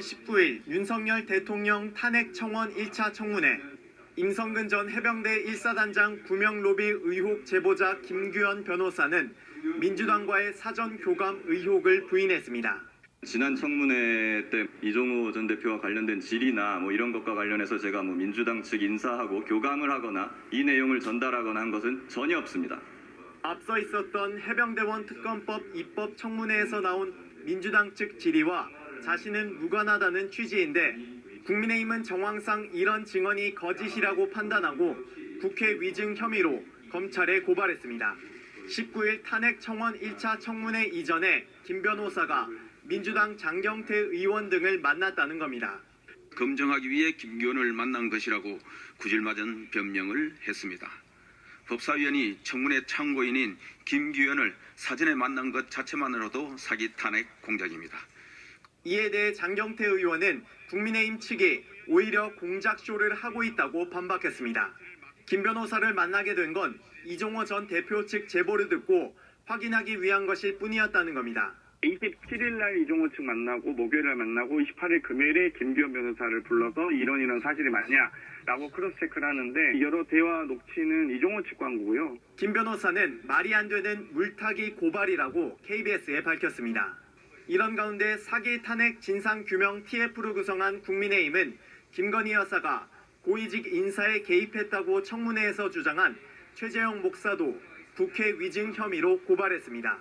19일 윤석열 대통령 탄핵 청원 1차 청문회 임성근 전 해병대 1사단장 구명 로비 의혹 제보자 김규현 변호사는 민주당과의 사전 교감 의혹을 부인했습니다. 지난 청문회 때 이종호 전 대표와 관련된 질의나 뭐 이런 것과 관련해서 제가 뭐 민주당 측 인사하고 교감을 하거나 이 내용을 전달하거나 한 것은 전혀 없습니다. 앞서 있었던 해병대원 특검법 입법 청문회에서 나온 민주당 측 질의와 자신은 무관하다는 취지인데 국민의힘은 정황상 이런 증언이 거짓이라고 판단하고 국회 위증 혐의로 검찰에 고발했습니다. 19일 탄핵 청원 1차 청문회 이전에 김 변호사가 민주당 장경태 의원 등을 만났다는 겁니다. 검증하기 위해 김기현을 만난 것이라고 구질맞은 변명을 했습니다. 법사위원이 청문회 참고인인 김기현을 사전에 만난 것 자체만으로도 사기 탄핵 공작입니다. 이에 대해 장경태 의원은 국민의힘 측이 오히려 공작쇼를 하고 있다고 반박했습니다. 김 변호사를 만나게 된 건 이종호 전 대표 측 제보를 듣고 확인하기 위한 것일 뿐이었다는 겁니다. 27일 날 이종호 측 만나고 목요일 날 만나고 28일 금요일에 김기현 변호사를 불러서 이런 이런 사실이 맞냐라고 크로스 체크를 하는데 여러 대화 녹취는 이종호 측 광고고요. 김 변호사는 말이 안 되는 물타기 고발이라고 KBS에 밝혔습니다. 이런 가운데 사기 탄핵 진상 규명 TF를 구성한 국민의힘은 김건희 여사가 고위직 인사에 개입했다고 청문회에서 주장한 최재형 목사도 국회 위증 혐의로 고발했습니다.